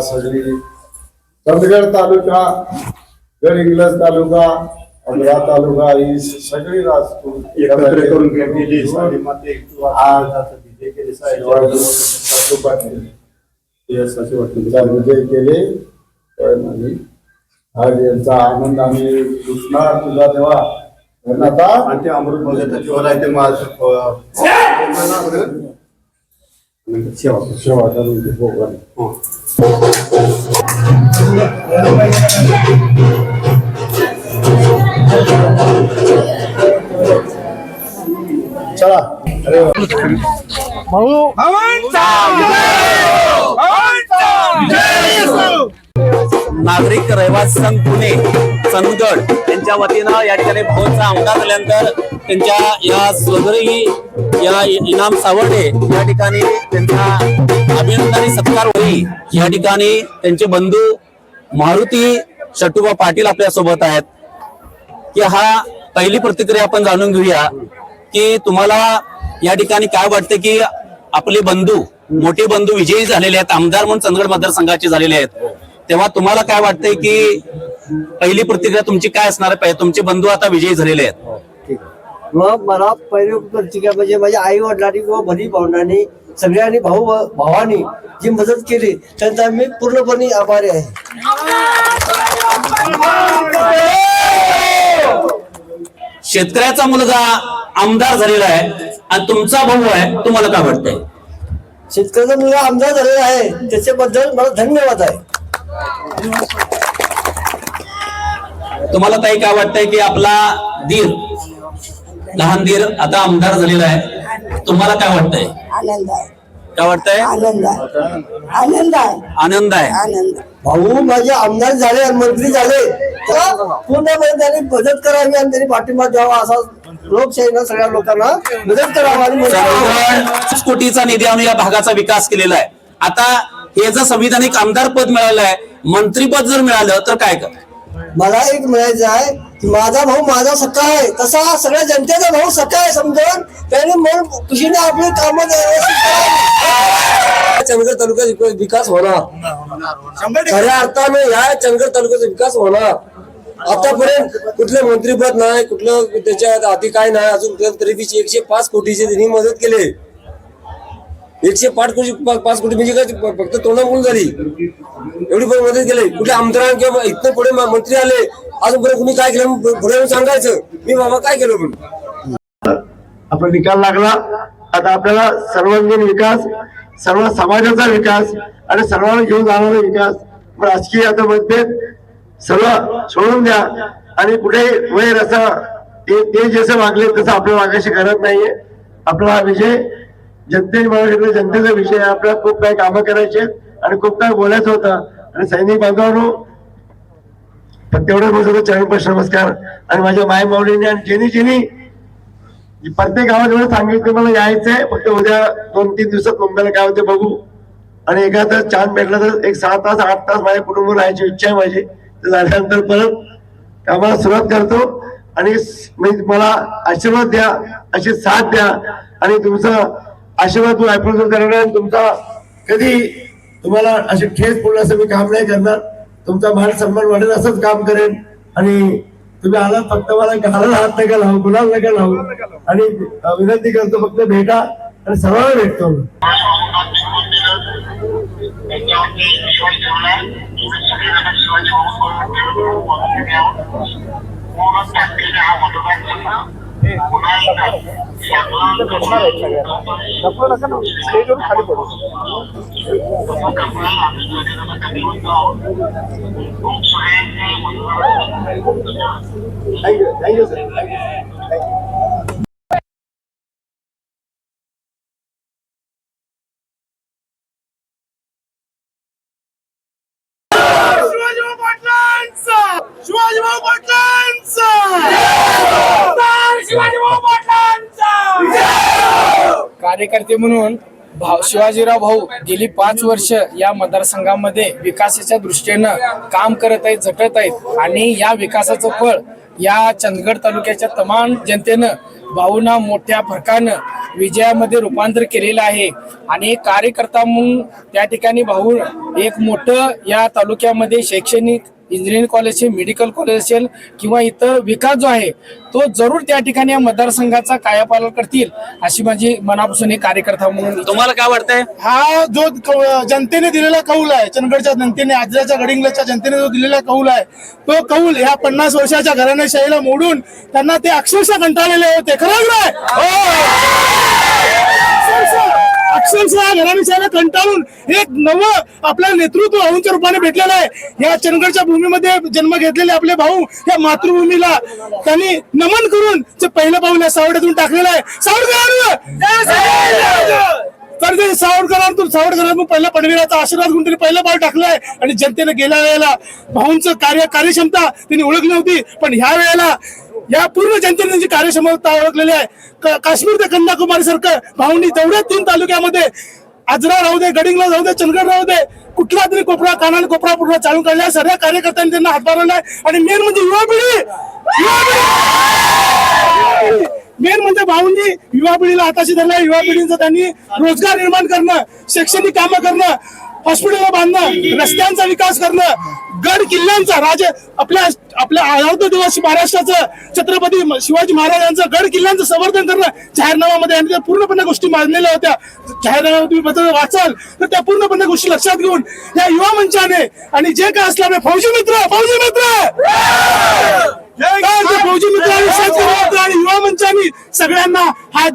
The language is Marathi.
सगळी. चंदगड तालुका गडहिंग्लज तालुका अमरा तालुका ही सगळी राजपूत एकत्र करून विजय केले विजय केले आज यांचा आनंद आम्ही कृष्णा तुझा देवा आणि ते अमृत जीवन आहे ते माझं सेवा सेवा करून दे भगवान. चला. नागरिक रहिवासी संघ पुणे चंदगड यांच्या वतीनं या ठिकाणी भाऊचा आमदार झाल्यानंतर त्यांच्या या स्वगरी या इनाम सावर्डे या ठिकाणी त्यांचा अभिनंदनी सत्कार होईल. या ठिकाणी त्यांचे बंधू मारुती शटुबा पाटील आपल्यासोबत आहेत. की हा पहिली प्रतिक्रिया आपण जाणून घेऊया की तुम्हाला या ठिकाणी काय वाटतं की आपले बंधू मोठे बंधू विजयी झालेले आहेत आमदार म्हणून चंदगड मतदारसंघाचे झालेले आहेत. तेव्हा तुम्हाला काय वाटतंय की पहिली प्रतिक्रिया तुमची काय असणार आहे? तुमचे बंधू आता विजयी झालेले आहेत. हो, मग मला पहिली प्रतिक्रिया म्हणजे माझ्या आई वडिलांनी किंवा बहिणी भावंडांनी सगळ्यांनी भाऊ भावानी जी मदत केली त्यांचा मी पूर्णपणे आभारी आहे. शेतकऱ्याचा मुलगा आमदार झालेला आहे आणि तुमचा भाऊ आहे तुम्हाला काय वाटतंय? शेतकऱ्याचा मुलगा आमदार झालेला आहे त्याच्याबद्दल मला धन्यवाद आहे. तुम्हाला ताई काय वाटतंय की आपला धीर लहान धीर आता आमदार झालेला आहे. तुम्हाला काय वाटतंय? आनंद आहे. काय वाटतंय? आनंद आहे. आनंद आहे. आनंद आहे. आनंद. भाऊ माझे आमदार झाले मंत्री झाले. तर पूर्णपणे त्यांनी मदत करावी आणि त्यांनी पाठिंबा द्यावा असा लोकशाहीनं सगळ्या लोकांना मदत करावा आणि मदत करावी. चंदगड कोटीचा निधी आणून या भागाचा विकास केलेला आहे. आता हे जर संविधानिक आमदार पद मिळालं आहे मंत्रीपद जर मिळालं तर काय कर मला एक म्हणायचं आहे माझा भाऊ माझा सखा आहे. तसा सगळ्या जनतेचा भाऊ सखा आहे समजून. त्याने मन खुशीने आपली कामं चंदगड तालुक्याचा विकास होणार. खऱ्या अर्थाने या चंदगड तालुक्याचा विकास होणार. आतापर्यंत कुठलं मंत्रीपद नाही कुठलं त्याच्यात आधी काय नाही अजून तरी एकशे पाच कोटीचे त्यांनी मदत केले. एकशे पाच कोटी पाच कोटी म्हणजे काय? फक्त तोंडामुळे झाली. एवढी पण मदत केली. कुठे आमदार किंवा इथनं पुढे मंत्री आले अजून कुणी काय केलं पुढे सांगायचं. मी बाबा काय केलं म्हणून? आपला निकाल लागला. आता आपल्याला सर्वांगीण विकास सर्व समाजाचा विकास आणि सर्वांना घेऊन जाणारा विकास राजकीय आता मतभेद सर्व सोडून द्या आणि कुठे वैर असं ते ते जसं मागले तसं आपल्या वागायची करत नाहीये. आपला हा विषय जनतेने मला जनतेचा विषय आपल्याला खूप काही कामं करायचे आणि खूप काही बोलायचं होतं. आणि सैनिक बांधवांनो पण तेवढं बोलत होतो चरण नमस्कार. आणि माझ्या माय माऊलीने आणि जेनी जेनी प्रत्येक गावात एवढं सांगितलं मला यायचंय फक्त उद्या दोन तीन दिवसात मुंबईला काय होते बघू. आणि एखादा चांद भेटला तर एक सहा तास आठ तास माझ्या कुटुंब राहायची इच्छा आहे माझी. तर झाल्यानंतर परत कामाला सुरुवात करतो. आणि मी मला आशीर्वाद द्या अशी साथ द्या. आणि तुमचा आशीर्वाद तू ऐकून करणार आणि तुमचा कधी तुम्हाला असे ठेस पूर्ण असं मी काम नाही करणार. तुमचा मान सन्मान वाढेल असंच काम करेन. आणि तुम्ही आलात फक्त मला घालायला हात नका लावू गुलाल नका लावू आणि विनंती करतो फक्त भेटा आणि सर्वांना भेटतो. Thank you. डॉक्टर असं ना स्टेजवरून खाली पडू थँक्यू थँक्यू सर थँक्यू कार्यकर्ते म्हणून भाऊ शिवाजीराव भाऊ गेली पाच वर्ष या मतदारसंघामध्ये विकासाच्या दृष्टीनं काम करत आहेत झटत आहेत आणि या विकासाचं फळ या चंदगड तालुक्याच्या तमाम जनतेनं भाऊना मोठ्या फरकानं विजयामध्ये रूपांतर केलेलं आहे. आणि कार्यकर्ता म्हणून त्या ठिकाणी भाऊ एक मोठं या तालुक्यामध्ये शैक्षणिक इंजिनिअरिंग कॉलेज असेल मेडिकल कॉलेज असेल किंवा इतर विकास जो आहे तो जरूर त्या ठिकाणी या मतदारसंघाचा कायापालट करतील अशी माझी मनापासून एक कार्यकर्ता म्हणून तुम्हाला काय वाटतंय? हा जो कौ- जनतेने दिलेला कौल आहे चंदगडच्या जनतेने आजच्या गडिंगलच्या जनतेने जो दिलेला कौल आहे तो कौल ह्या पन्नास वर्षाच्या घराण्याशाहीला मोडून त्यांना ते अक्षरशः कंटाळलेले होते. खरं नाही? अक्षरशः अक्षरशः कंटाळून एक नवं आपलं नेतृत्व अहूंच्या रूपाने भेटलेलं आहे. या चंदगडच्या भूमीमध्ये जन्म घेतलेले आपले भाऊ या मातृभूमीला त्यांनी नमन करून ते पहिलं पाऊल या सावड्यातून टाकलेलं आहे. सावडकर तर ते सावडकरांतून सावडकरांतून पहिला पडवीराचा आशीर्वाद घेऊन त्यांनी पहिलं पाऊल टाकलंय आणि जनतेने गेल्या वेळेला भाऊंचं कार्य कार्यक्षमता त्यांनी ओळखली नव्हती पण ह्या वेळेला या पूर्ण जनतेने त्यांची कार्यक्षमता ओळखलेली आहे. काश्मीर ते कन्याकुमारी सारखं भाऊंनी तेवढ्या तीन तालुक्यामध्ये आजरा राहू दे गडिंगला राहू दे चंदगड राहू दे कुठला तरी कोपरा कानाने कोपरा पूर्ण चालू काढलाय सगळ्या कार्यकर्त्यांनी त्यांना हातभार लावलाय आणि मेन म्हणजे युवा पिढी! युवा पिढी! मेन म्हणजे भाऊंनी युवा पिढीला हाताशी धरलं युवा पिढीचं त्यांनी रोजगार निर्माण करणं शैक्षणिक कामं करणं हॉस्पिटल बांधणं रस्त्यांचा विकास करणं गड किल्ल्यांचा राज आपल्या आपल्या आराध्य दिवस महाराष्ट्राचं छत्रपती शिवाजी महाराजांचं गड किल्ल्यांचं संवर्धन करणं जाहीरनाम्यामध्ये आणि पूर्णपणे गोष्टी मांडलेल्या होत्या. जाहीरनामा तुम्ही वाचाल तर त्या पूर्णपणे गोष्टी लक्षात घेऊन या युवा मंचाने आणि जे काय असलं फौजी मित्र फौजी मित्र! काय ते फौजी मित्र आणि शेतकरी मित्र आणि युवा मंचाने सगळ्यांना हा